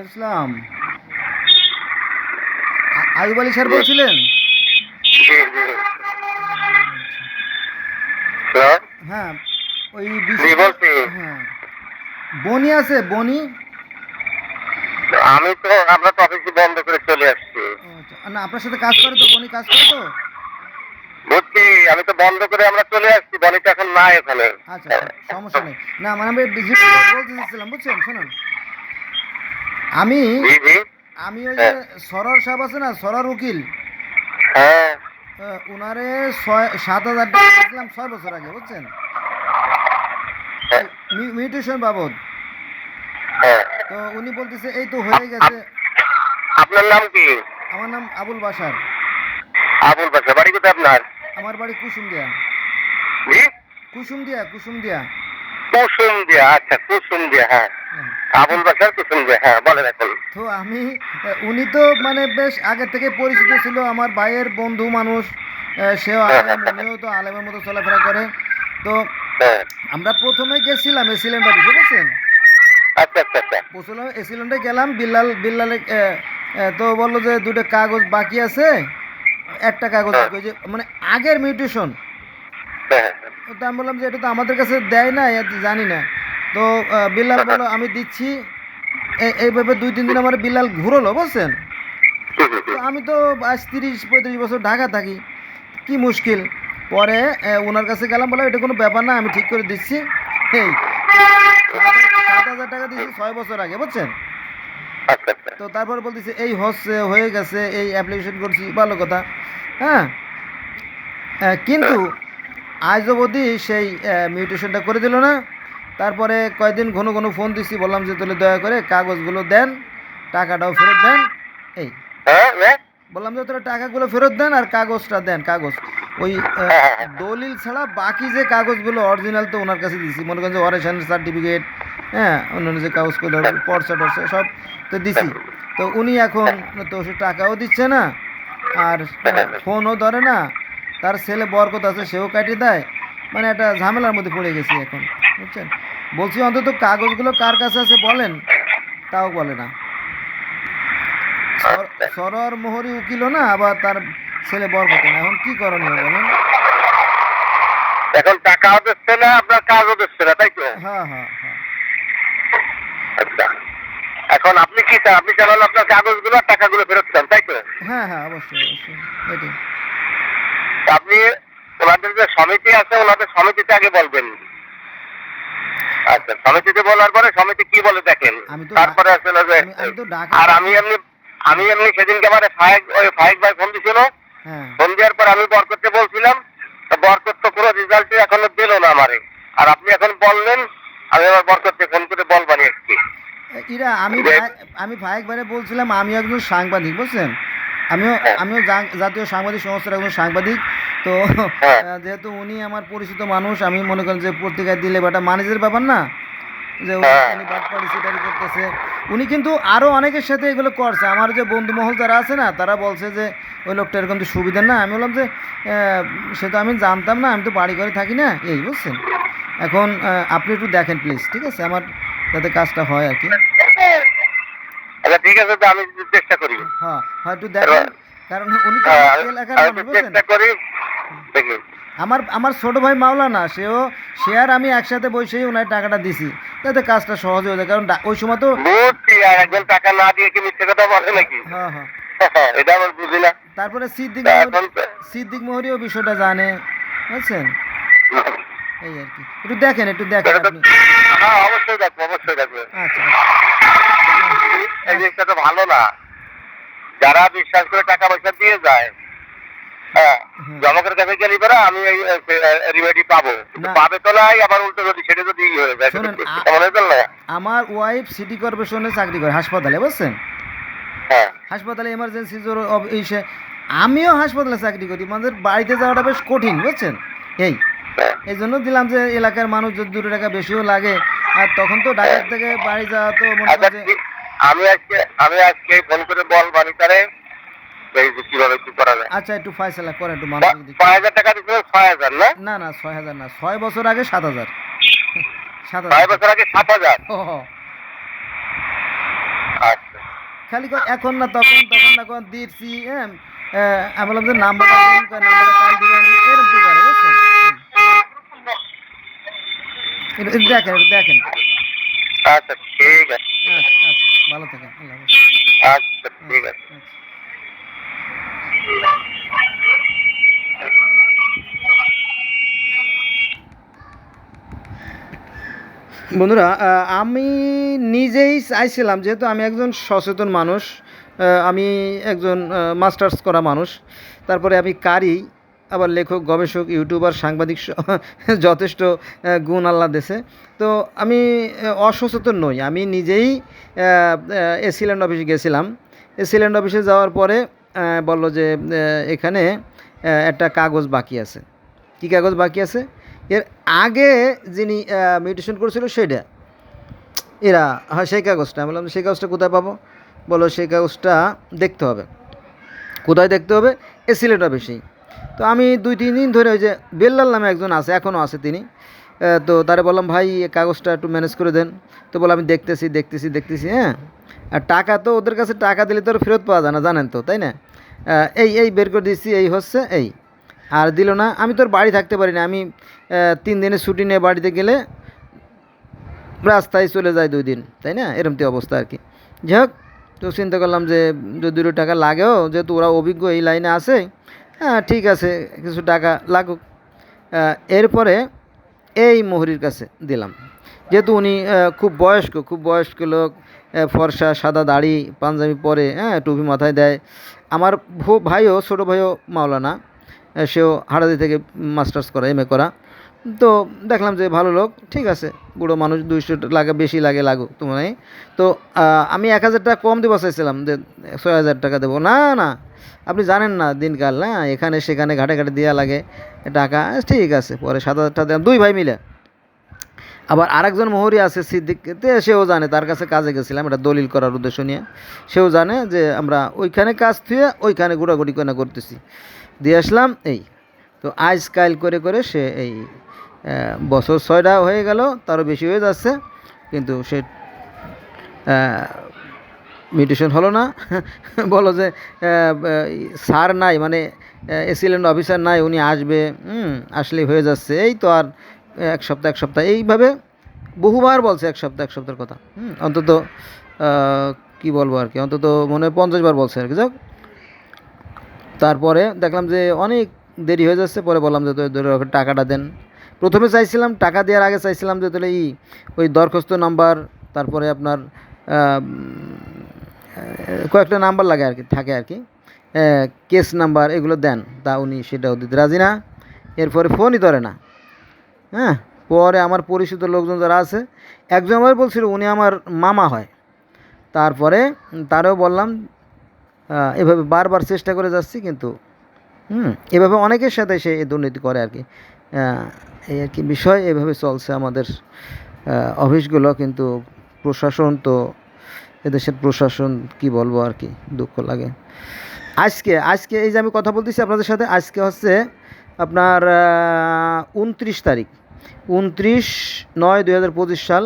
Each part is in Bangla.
ওয়ালাইকুম আসসালাম। আ- আয়ুব আলী স্যার বলছিলেন? হ্যাঁ ওই হ্যাঁ। বনি আছে বনি? আমি তো আমরা তো অফিসে বন্ধ করে চলে আসছি। আচ্ছা। না আপনার সাথে কাজ করে তো বনি কাজ করে তো? বুঝছি আমি তো বন্ধ করে আমরা চলে আসছি বনিটা এখন নাই ওখানে আচ্ছা আচ্ছা, সমস্যা নেই। না মানে আমি বলতে চাচ্ছিলাম বুঝছেন? শুনুন। আমি আমি ওই যে সরর সাহেব আছে না সরর উকিল? হ্যাঁ। উনারে ছয় সাত হাজার টাকা দিয়েছিলাম ছয় বছর আগে বুঝছেন? হ্যাঁ, মিউটেশন বাবদ। হ্যাঁ। তো উনি বলতেছে এই তো হয়ে গেছে। আপনার নাম কি? আমার নাম আবুল বাসার আবুল বাসা বাড়ি কোথায় আপনার? আমার বাড়ি কুসুম দিয়া কুসুম দিয়া কুসুম দিয়া কুসুম দিয়া আচ্ছা কুসুম দিয়া হ্যাঁ হ্যাঁ। আবুল বাসার কুসুম দিয়া হ্যাঁ বলেন এখন। তো আমি উনি তো মানে বেশ আগে থেকে পরিচিত ছিল আমার ভাইয়ের বন্ধু মানুষ সেও উনিও তো আলেমের মতো চলাফেরা করে। তো হ্যাঁ। আমরা প্রথমে গেছিলাম এই সিলিন্ডার বুঝতে পারছেন আচ্ছা আচ্ছা আচ্ছা। প্রথমে এই সিলিন্ডারে গেলাম বিল্লাল বিল্লালে তো বলল যে দুটো কাগজ বাকি আছে একটা কাগজ যে মানে আগের মিউটেশন। হ্যাঁ তো আমি বললাম যে এটা তো আমাদের কাছে দেয় না জানি না। তো বিল্লাল বলল আমি দিচ্ছি। এই- এইভাবে দুই, তিন দিন আমার বিল্লাল ঘুরলো, বুঝছেন? তো আমি তো আজ তিরিশ, পঁয়ত্রিশ বছর ঢাকা থাকি, কি মুশকিল? পরে ওনার কাছে গেলাম বলে এটা কোনো ব্যাপার না, আমি ঠিক করে দিচ্ছি। এই সাত হাজার টাকা দিচ্ছি ছয় বছর আগে, বুঝছেন? তো তারপর বলতেছে, এই হচ্ছে হয়ে গেছে, এই অ্যাপ্লিকেশন করছি, ভালো কথা। হ্যাঁ? কিন্তু আজ অবধি সেই মিউটেশনটা করে দিল না। তারপরে কয়েকদিন ঘন ঘন ফোন দিছি বললাম যে তাহলে দয়া করে কাগজগুলো দেন টাকাটাও ফেরত দেন। এই। হ্যাঁ হ্যাঁ। বললাম যে তোরা টাকাগুলো ফেরত দেন আর কাগজটা দেন কাগজ। ওই দলিল ছাড়া বাকি যে কাগজগুলো অরিজিনাল তো ওনার কাছে দিছি মনে করেন যে অরেশনের সার্টিফিকেট হ্যাঁ অন্যান্য যে কাগজগুলো পর্সা টর্সা সব তো দিছি। তো উনি এখন তো সে টাকাও দিচ্ছে না আর ফোনও ধরে না তার ছেলে বরকত আছে সেও কাটিয়ে দেয়। মানে একটা ঝামেলার মধ্যে পড়ে গেছি এখন বুঝছেন? বলছি অন্তত কাগজগুলো কার কাছে আছে বলেন? তাও বলে না। সর- সরোয়ার মোহরি উকিলও না আবার তার ছেলে বরকত না। এখন কি করণীয় বলেন? এখন টাকাও দিচ্ছে না আপনার কাজও দিচ্ছে না তাই তো? হ্যাঁ হ্যাঁ হ্যাঁ। আচ্ছা। এখন আপনি কি চান? আপনি চান আপনার কাগজগুলো আর টাকাগুলো ফেরত চান তাই তো? হ্যাঁ হ্যাঁ অবশ্যই অবশ্যই আপনি ওনাদের যে সমিতি আছে ওনাদের সমিতিতে আগে বলবেন। আচ্ছা সমিতিতে বলার পরে সমিতি কি বলে দেখেন? তারপরে আসলে যে আর আমি এমনি আমি এমনি সেদিনকে আমার ফাইক ওই ভাই ফোন দিছিল। হ্যাঁ। ফোন দেওয়ার পর আমি বরকতকে বলছিলাম বরকত তো কোনো রেজাল্ট এখনও দিল না আমারে। আর আপনি এখন বললেন আমি আবার বরকতকে ফোন করে বলবানি একটি ইরা আমি আমি ভাইক ভাইরে বলছিলাম আমি একজন সাংবাদিক বুঝছেন? আমিও আমিও জাতীয় সাংবাদিক সংস্থার একজন সাংবাদিক। তো হ্যাঁ। যেহেতু উনি আমার পরিচিত মানুষ আমি মনে করেন যে পত্রিকায় দিলে বেটা মানুষের ব্যাপার না? যে উনি- হ্যাঁ। উনি বাদ পারিসিটারি করতেছে। উনি কিন্তু আরও অনেকের সাথে এগুলো করছে। আমার যে বন্ধু মহল যারা আছে না তারা বলছে যে ওই লোকটা এরকম তো সুবিধা না। আমি বললাম যে সে তো আমি জানতাম না আমি তো বাড়ি ঘরে থাকি না। এই বুঝছেন? এখন আপনি একটু দেখেন প্লিজ ঠিক আছে? আমার যাতে কাজটা হয় আর কি। আচ্ছা ঠিক আছে আমি চেষ্টা করি। হ্যাঁ হ্যাঁ একটু দেখেন কারণ উনি তো হ্যাঁ, এলাকার মানুষ চেষ্টা করি দেখি। আমার আমার ছোট ভাই মাওলানা সেও সে আর আমি একসাথে বসেই ওনার টাকাটা দিছি। যাতে কাজটা সহজ হয়ে যায় কারণ ওই সময় তো একজন টাকা না দিয়ে কি মিথ্যে কথা বলে নাকি? হ্যাঁ হ্যাঁ। এটা আমার বুঝি না। তারপরে সিদ্দিক সিদ্দিক মোহরিও বিষয়টা জানে বুঝছেন? এই আর কি। একটু দেখেন একটু দেখেন হ্যাঁ অবশ্যই দেখব অবশ্যই দেখব। আচ্ছা। এই জিনিসটা তো ভালো না। যারা বিশ্বাস করে টাকা পয়সা দিয়ে যায় হ্যাঁ জমকের কাছে গেলি পরে আমি এই রিমেডি পাবো। পাবে তো নাই আবার উল্টো যদি সেটা যদি হয়ে যায় হয়ে আমার ওয়াইফ সিটি কর্পোরেশনে চাকরি করে হাসপাতালে বুঝছেন? হ্যাঁ। হাসপাতালে এমার্জেন্সি জোর অব- এই সে- আমিও হাসপাতালে চাকরি করি আমাদের বাড়িতে যাওয়াটা বেশ কঠিন বুঝছেন? এই হ্যাঁ। এই জন্য দিলাম যে এলাকার মানুষ যদি দুটো টাকা বেশিও লাগে আর তখন তো ঢাকা থেকে বাড়ি যাওয়া তো মনে আচ্ছা করেন যে ঠিক- আমি আজকে আমি আজকে ফোন করে বল তারে কীভাবে কি করা যায়। আচ্ছা একটু ফয়সালা করে একটু মানুষ পা- হাজার টাকা ছয় হাজার না? না না ছয় হাজার না ছয় বছর আগে সাত হাজার। সাত ছয় হাজার বছর আগে সাত হাজার। আচ্ছা। খালি এখন না তখন তখন না দিচ্ছি হ্যাঁ আমি বললাম যে নাম্বারটা দিন কয় নাম্বারটা কাল দিবেন এরকম কি করে এটা- এটা দেখেন দেখেন আচ্ছা ঠিক আছে। ভালো থাকেন আল্লাহ আচ্ছা ঠিক আছে আচ্ছা। বন্ধুরা আমি নিজেই চাইছিলাম যেহেতু আমি একজন সচেতন মানুষ আমি একজন মাস্টার্স করা মানুষ তারপরে আমি কারি আবার লেখক, গবেষক, ইউটিউবার, সাংবাদিক যথেষ্ট গুণ আল্লাহ দেশে তো আমি অসচেতন নই। আমি নিজেই এসিল্যান্ড অফিসে গেছিলাম। এসিল্যান্ড অফিসে যাওয়ার পরে বলল যে এখানে একটা কাগজ বাকি আছে। কী কাগজ বাকি আছে? এর আগে যিনি মিউটেশন করেছিল সেটা। এরা হ্যাঁ সেই কাগজটা। বললাম, সেই কাগজটা কোথায় পাবো? বলো সেই কাগজটা দেখতে হবে। কোথায় দেখতে হবে? এ সিলেট অফিসেই। তো আমি দুই, তিন দিন ধরে ওই যে বেল্লাল নামে একজন আছে এখনও আছে তিনি। তো তারে বললাম, ভাই কাগজটা একটু ম্যানেজ করে দেন। তো বললাম আমি দেখতেছি দেখতেছি দেখতেছি হ্যাঁ? আর টাকা তো ওদের কাছে টাকা দিলে তো আর ফেরত পাওয়া যায় না, জানেন তো, তাই না? এই এই বের করে দিচ্ছি এই হচ্ছে, এই। আর দিল না, আমি তোর বাড়ি থাকতে পারি না, আমি তিন দিনের ছুটি নিয়ে বাড়িতে গেলে রাস্তায় চলে যায় দুই দিন, তাই না? এরমতি অবস্থা আর কি। যাই হোক, তো চিন্তা করলাম যে, যদি টাকা লাগেও, যেহেতু ওরা অভিজ্ঞ এই লাইনে আছে হ্যাঁ ঠিক আছে, কিছু টাকা লাগুক। এরপরে এই মোহরির কাছে দিলাম। যেহেতু উনি খুব বয়স্ক খুব বয়স্ক লোক ফর্সা, সাদা দাড়ি, পাঞ্জাবি পরে হ্যাঁ টুপি মাথায় দেয়। আমার ভাইও, ছোটো ভাইও মাওলানা সেও হাড়াদি থেকে মাস্টার্স করা এম এ করা। তো দেখলাম যে ভালো লোক, ঠিক আছে। বুড়ো মানুষ দুইশো লাগে, বেশি লাগে, লাগুক তোমার তো আমি এক হাজার টাকা কম দেবো চাইছিলাম, যে ছয় হাজার টাকা দেবো। না না, আপনি জানেন না দিনকাল, না? এখানে সেখানে ঘাটে ঘাটে দেওয়া লাগে টাকা, ঠিক আছে, পরে সাত হাজার টাকা দিলাম, দুই ভাই মিলে। আবার আরেকজন মোহরি আছে সিদ্দিকতে, সেও জানে, তার কাছে কাজে গেছিলাম, এটা দলিল করার উদ্দেশ্য নিয়ে। সেও জানে যে আমরা ওইখানে কাজ থুয়ে ওইখানে ঘোরাঘুরি করে করতেছি। দিয়ে আসলাম, এই। তো আজ কাল করে করে সে এই বছর ছয়টা হয়ে গেল তারও বেশি হয়ে যাচ্ছে। কিন্তু সে মিউটেশন হলো না। বলো যে স্যার নাই মানে এসিলেন্ট অফিসার নাই উনি আসবে হুম, আসলেই হয়ে যাচ্ছে। এই তো আর এক সপ্তাহ এক সপ্তাহ। এইভাবে বহুবার বলছে এক সপ্তাহ এক সপ্তাহের কথা। অন্তত কি বলব আর কি অন্তত মনে হয় পঞ্চাশ বার বলছে আর কি। যাক তারপরে দেখলাম যে অনেক দেরি হয়ে যাচ্ছে পরে বললাম যে তো- টাকাটা দেন। প্রথমে চাইছিলাম, টাকা দেওয়ার আগে চাইছিলাম যে তাহলে ই ওই দরখাস্ত নাম্বার, তারপরে আপনার কয়েকটা নাম্বার লাগে আর কি, থাকে আর কি। কেস নাম্বার এগুলো দেন, তা উনি সেটাও দিতে রাজি না, এরপরে ফোনই ধরে না। হ্যাঁ পরে আমার পরিচিত লোকজন যারা আছে, একজন আমার বলছিল উনি আমার মামা হয়। তারপরে তারও বললাম এভাবে বারবার চেষ্টা করে যাচ্ছি, কিন্তু হুম, এভাবে অনেকের সাথে সে দুর্নীতি করে আর কি। এই আর কি বিষয় এভাবে চলছে আমাদের অফিসগুলো, কিন্তু প্রশাসন তো, এদেশের প্রশাসন কি বলব আর কি, দুঃখ লাগে। আজকে আজকে এই যে আমি কথা বলতেছি আপনাদের সাথে, আজকে হচ্ছে আপনার উনত্রিশ তারিখ। উনত্রিশ নয় দুই হাজার পঁচিশ সাল,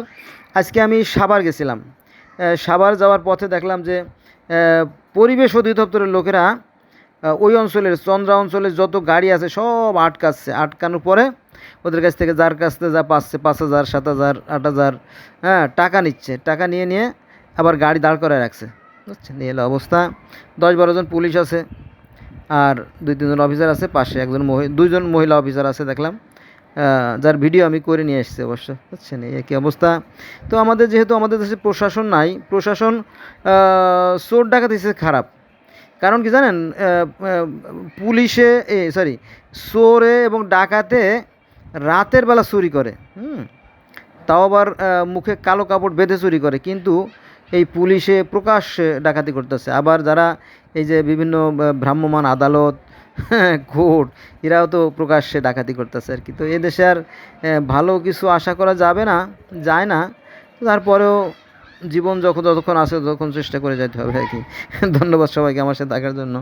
আজকে আমি সাভার গেছিলাম। সাভার যাওয়ার পথে দেখলাম যে পরিবেশ অধিদপ্তরের লোকেরা ওই অঞ্চলের, চন্দ্রা অঞ্চলের যত গাড়ি আছে সব আটকাচ্ছে। আটকানোর পরে ওদের কাছ থেকে যার কাছ থেকে যা পাচ্ছে, পাঁচ হাজার, সাত হাজার, আট হাজার হ্যাঁ টাকা নিচ্ছে। টাকা নিয়ে নিয়ে আবার গাড়ি দাঁড় করায় রাখছে। বুঝছেন? এই হলো অবস্থা। দশ বারো জন পুলিশ আছে আর দুই, তিনজন অফিসার আছে পাশে। একজন মহি, দুইজন মহিলা অফিসার আছে দেখলাম। যার ভিডিও আমি করে নিয়ে এসেছি অবশ্য। বুঝছেন? এই একই অবস্থা। তো আমাদের যেহেতু আমাদের দেশে প্রশাসন নাই, প্রশাসন চোর ডাকাতি খারাপ। কারণ কি জানেন পুলিশে এ সরি চোরে এবং ডাকাতে রাতের বেলা চুরি করে হুম? তাও আবার মুখে কালো কাপড় বেঁধে চুরি করে কিন্তু এই পুলিশে প্রকাশ্যে ডাকাতি করতেছে। আবার যারা এই যে বিভিন্ন আহ, ভ্রাম্যমাণ আদালত কোর্ট এরাও তো প্রকাশ্যে ডাকাতি করতেছে আর কি। তো এদেশে আর ভালো কিছু আশা করা যাবে না যায় না। তারপরেও জীবন যখন যতক্ষণ আছে ততক্ষণ চেষ্টা করে যেতে হবে আর কি। ধন্যবাদ সবাইকে আমার সাথে থাকার জন্য।